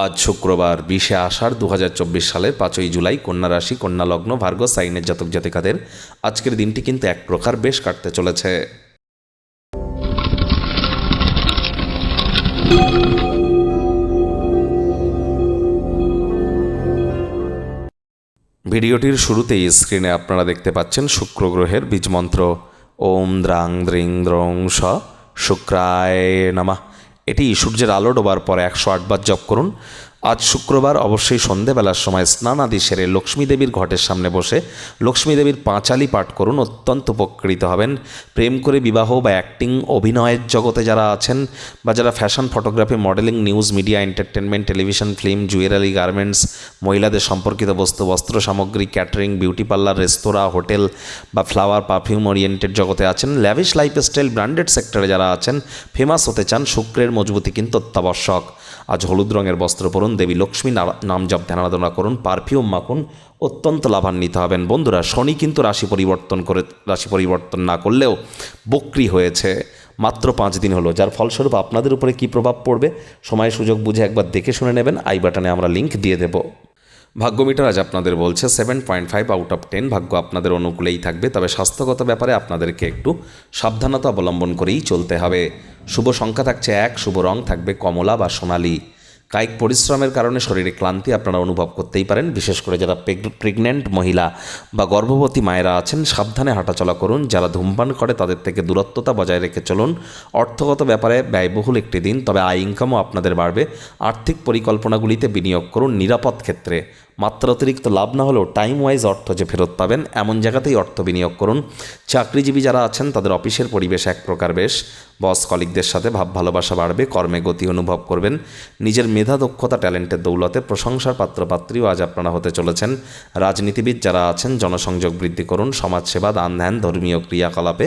আজ শুক্রবার বিশে আষাঢ় দু সালের পাঁচই জুলাই কন্যা রাশি, কন্যা লগ্ন ভার্গ সাইনের জাতক জাতিকাদের আজকের দিনটি কিন্তু এক প্রকার বেশ কাটতে চলেছে। ভিডিওটির শুরুতেই স্ক্রিনে আপনারা দেখতে পাচ্ছেন শুক্র গ্রহের বীজমন্ত্র। ওম দ্রাং দ্রিং দ্রং শুক্রায় নামা। এটি সূর্যের আলো ডোবার পরে একশো আটবার জপ করুন। আজ শুক্রবার অবশ্যই সন্ধেবেলার সময় স্নান আদি সেরে লক্ষ্মী দেবীর ঘটের সামনে বসে লক্ষ্মী দেবীর পাঁচালি পাঠ করুন, অত্যন্ত উপকৃত হবেন। প্রেম করে বিবাহ বা অ্যাক্টিং অভিনয়ের জগতে যারা আছেন বা যারা fashion photography modelling news media entertainment television film jewellery garments মহিলাদের সম্পর্কিত বস্তু, বস্ত্র সামগ্রী catering beauty parlour restaurant hotel বা ফ্লাওয়ার পারফিউম ওরিয়েন্টেড জগতে আছেন ল্যাভিশ লাইফস্টাইল ব্র্যান্ডেড সেক্টরে যারা আছেন ফেমাস হতে চান, শুক্রের মজবুতি কিন্তু অত্যাবশ্যক। আজ হলুদ রঙের বস্ত্র পরুন, দেবী লক্ষ্মী নাম জপ ধ্যানারাধনা করুন, পারফিউম মাখুন, অত্যন্ত লাভান্বিত হবেন। বন্ধুরা, শনি কিন্তু রাশি পরিবর্তন করে, রাশি পরিবর্তন না করলেও বক্রি হয়েছে মাত্র পাঁচ দিন হলো। যার ফলস্বরূপ আপনাদের উপরে কী প্রভাব পড়বে, সময় সুযোগ বুঝে একবার দেখে শুনে নেবেন। আই বাটনে আমরা লিঙ্ক দিয়ে দেবো। ভাগ্যমিটার আজ আপনাদের বলছে seven point five out of ten ভাগ্য আপনাদের অনুকূলেই থাকবে, তবে স্বাস্থ্যগত ব্যাপারে আপনাদেরকে একটু সাবধানতা অবলম্বন করেই চলতে হবে। শুভ সংখ্যা থাকছে এক, শুভ রং থাকবে কমলা বা সোনালি। কায়িক পরিশ্রমের কারণে শরীরে ক্লান্তি আপনারা অনুভব করতেই পারেন। বিশেষ করে যারা প্রেগনেন্ট মহিলা বা গর্ভবতী মায়েরা আছেন, সাবধানে হাঁটাচলা করুন। যারা ধূমপান করে, তাদের থেকে দূরত্বতা বজায় রেখে চলুন। অর্থগত ব্যাপারে ব্যয়বহুল একটি দিন, তবে আয় ইনকামও আপনাদের বাড়বে। আর্থিক পরিকল্পনাগুলিতে বিনিয়োগ করুন নিরাপদ ক্ষেত্রে। মাত্রা অতিরিক্ত লাভ না হলেও টাইম ওয়াইজ অর্থ যে ফেরত পাবেন, এমন জায়গাতেই অর্থ বিনিয়োগ করুন। চাকরিজীবী যারা আছেন, তাদের অফিসের পরিবেশ এক প্রকার বেশ। বস কলিকদের সাথে ভাব ভালোবাসা বাড়বে, কর্মে গতি অনুভব করবেন। নিজের মেধা, দক্ষতা, ট্যালেন্টের দৌলতে প্রশংসার পাত্রপাত্রীও আজ আপনারা হতে চলেছেন। রাজনীতিবিদ যারা আছেন, জনসংযোগ বৃদ্ধি করুন, সমাজসেবা দান ধ্যান ধর্মীয় ক্রিয়াকলাপে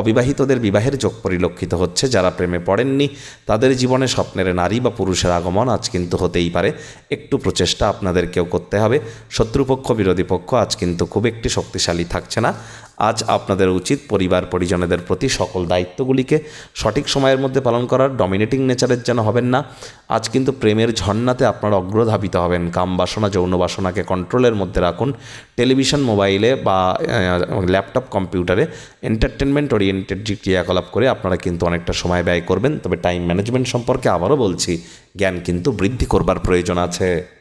অবিবাহিতদের বিবাহের যোগ পরিলক্ষিত হচ্ছে। যারা প্রেমে পড়েননি, তাদের জীবনে স্বপ্নের নারী বা পুরুষের আগমন আজ কিন্তু হতেই পারে। একটু প্রচেষ্টা আপনাদেরকেও করতে হবে। শত্রুপক্ষ, বিরোধী পক্ষ আজ কিন্তু খুব একটি শক্তিশালী থাকছে না। আজ আপনাদের উচিত পরিবার, পরিজনেদের প্রতি সকল দায়িত্বগুলিকে সঠিক সময়ের মধ্যে পালন করার। ডমিনেটিং নেচারের যেন হবেন না। আজ কিন্তু প্রেমের ঝর্ণাতে আপনার অগ্রধাবিত হবেন। কাম বাসনা, যৌন বাসনাকে কন্ট্রোলের মধ্যে রাখুন। টেলিভিশন মোবাইলে বা ল্যাপটপ কম্পিউটারে এন্টারটেনমেন্ট ওরিয়েন্টেড যে ক্রিয়াকলাপ করে আপনারা কিন্তু অনেকটা সময় ব্যয় করবেন। তবে টাইম ম্যানেজমেন্ট সম্পর্কে আবারও বলছি, জ্ঞান কিন্তু বৃদ্ধি করবার প্রয়োজন আছে।